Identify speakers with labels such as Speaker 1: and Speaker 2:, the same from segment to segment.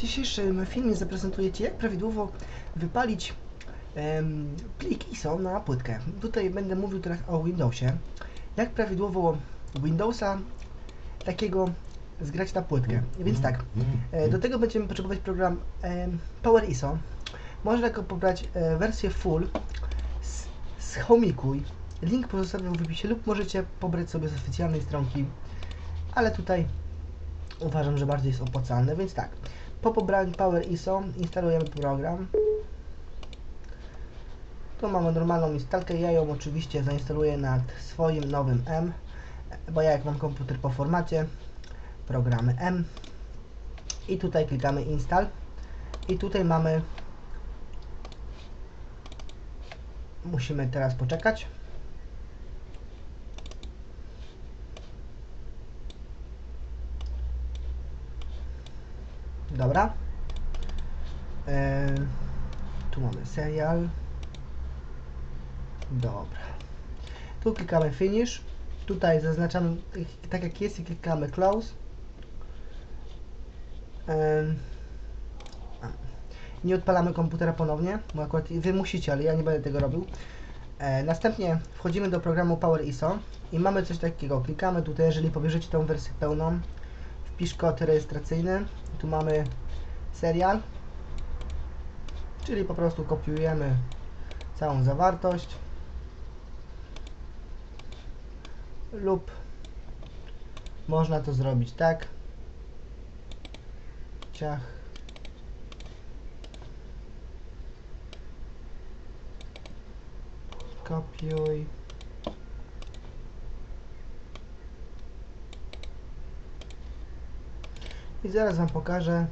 Speaker 1: dzisiejszym filmie zaprezentuję Ci, jak prawidłowo wypalić em, plik ISO na płytkę. Tutaj będę mówił teraz o Windowsie. Jak prawidłowo Windowsa takiego zgrać na płytkę. Więc tak, e, do tego będziemy potrzebować program em, Power ISO. Można go pobrać e, wersję full z, z Homikuj. Link pozostawiam w opisie lub możecie pobrać sobie z oficjalnej stronki, ale tutaj uważam, że bardziej jest opłacalne, więc tak. Po pobraniu Power ISO instalujemy program. Tu mamy normalną instalkę, ja ją oczywiście zainstaluję nad swoim nowym M, bo ja jak mam komputer po formacie, programy M. I tutaj klikamy install. I tutaj mamy musimy teraz poczekać Dobra. E, tu mamy serial. Dobra. Tu klikamy finish. Tutaj zaznaczamy tak jak jest i klikamy close. E, nie odpalamy komputera ponownie, bo akurat wy musicie, ale ja nie będę tego robił. E, następnie wchodzimy do programu Power ISO i mamy coś takiego. Klikamy tutaj, jeżeli pobierzecie tą wersję pełną, wpisz kod rejestracyjny. Tu mamy serial, czyli po prostu kopiujemy całą zawartość lub można to zrobić tak. Ciach. Kopiuj i zaraz Wam pokażę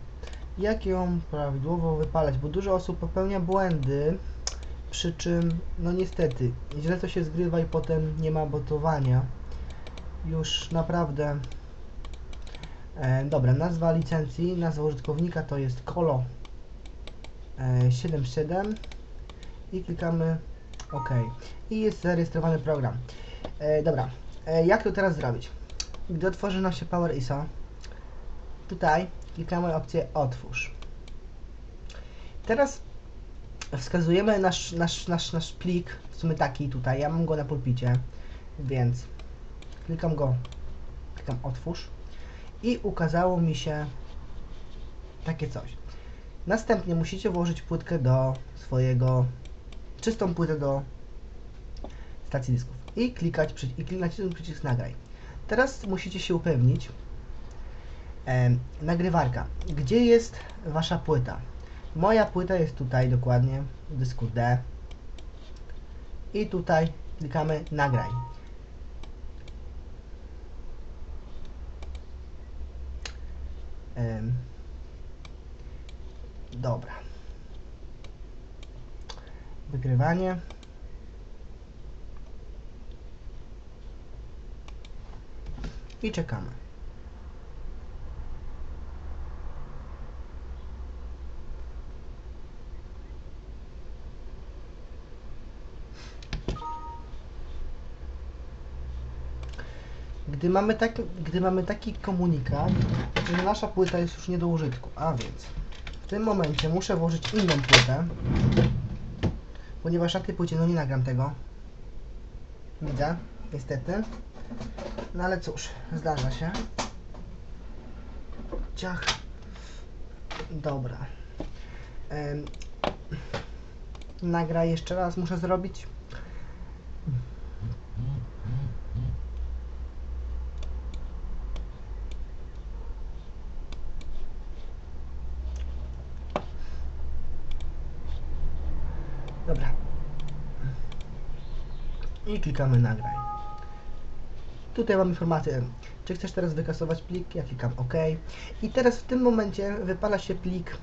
Speaker 1: jak ją prawidłowo wypalać, bo dużo osób popełnia błędy, przy czym, no niestety, źle to się zgrywa i potem nie ma botowania. Już naprawdę. E, dobra, nazwa licencji, nazwa użytkownika to jest Kolo e, 77 i klikamy OK. I jest zarejestrowany program. E, dobra, e, jak to teraz zrobić? Gdy otworzy nam się Power ISO, tutaj klikamy opcję otwórz. Teraz wskazujemy nasz, nasz, nasz, nasz plik, w sumie taki tutaj, ja mam go na pulpicie, więc klikam go, klikam otwórz i ukazało mi się takie coś. Następnie musicie włożyć płytkę do swojego, czystą płytę do stacji dysków i klikać, i klikać przycisk nagraj. Teraz musicie się upewnić, nagrywarka. Gdzie jest wasza płyta? Moja płyta jest tutaj dokładnie w dysku D. I tutaj klikamy nagraj. Dobra. Wygrywanie. I czekamy. Gdy mamy, tak, gdy mamy taki komunikat, że nasza płyta jest już nie do użytku, a więc w tym momencie muszę włożyć inną płytę, ponieważ na tej płycie no nie nagram tego. Widzę, niestety. No ale cóż, zdarza się. Ciach. Dobra. Ym. Nagra jeszcze raz muszę zrobić. Dobra. I klikamy nagraj. Tutaj mam informację, czy chcesz teraz wykasować plik, ja klikam OK. I teraz w tym momencie wypala się plik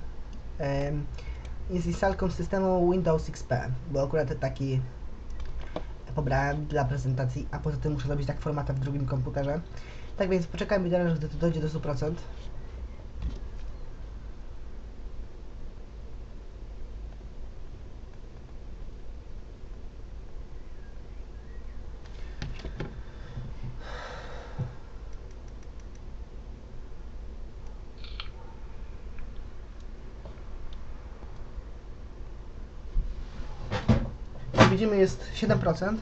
Speaker 1: em, z instalką systemu Windows XP, bo akurat taki pobrałem dla prezentacji, a poza tym muszę zrobić tak formata w drugim komputerze. Tak więc poczekajmy teraz, gdy to dojdzie do 100%. Widzimy jest 7%.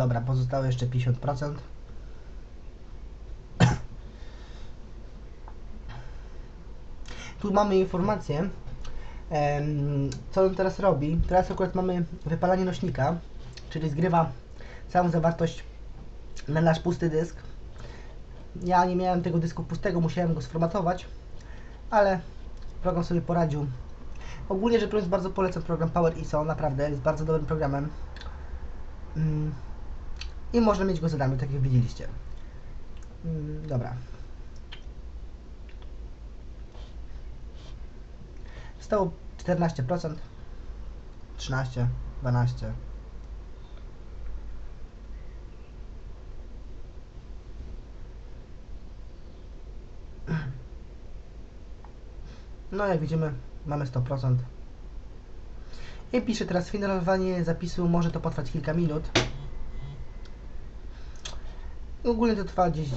Speaker 1: Dobra, pozostało jeszcze 50%. Tu mamy informację, co on teraz robi. Teraz akurat mamy wypalanie nośnika, czyli zgrywa całą zawartość na nasz pusty dysk. Ja nie miałem tego dysku pustego, musiałem go sformatować, ale program sobie poradził. Ogólnie rzecz biorąc bardzo polecam program Power ISO, naprawdę jest bardzo dobrym programem. Mm. I można mieć go za darmo, tak jak widzieliście. Mm, Dobra. Zostało 14%, 13, 12. No jak widzimy, mamy 100%. I piszę teraz finalizowanie zapisu, może to potrwać kilka minut. I ogólnie to trwa gdzieś,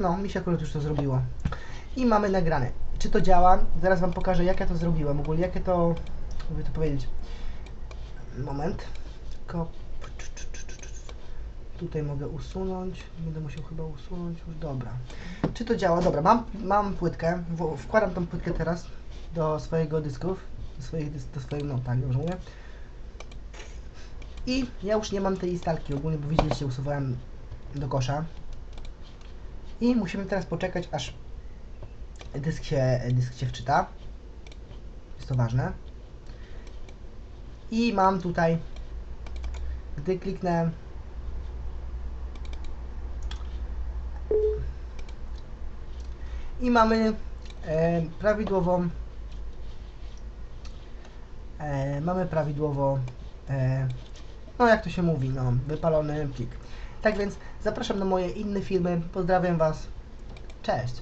Speaker 1: no mi się akurat już to zrobiło. I mamy nagrane. Czy to działa? Zaraz Wam pokażę jak ja to zrobiłem, ogólnie jakie to, jakby to powiedzieć. Moment. Tylko tutaj mogę usunąć, będę musiał chyba usunąć już, dobra. Czy to działa? Dobra, mam, mam płytkę, wkładam tą płytkę teraz do swojego dysków, do swoich, do swojego, no tak, dobrze mówię. I ja już nie mam tej instalki ogólnie, bo widzieliście, usuwałem do kosza. I musimy teraz poczekać, aż dysk się, dysk się wczyta. Jest to ważne. I mam tutaj, gdy kliknę i mamy e, prawidłową e, mamy prawidłowo e, no jak to się mówi, no wypalony plik. Tak więc zapraszam na moje inne filmy. Pozdrawiam Was. Cześć.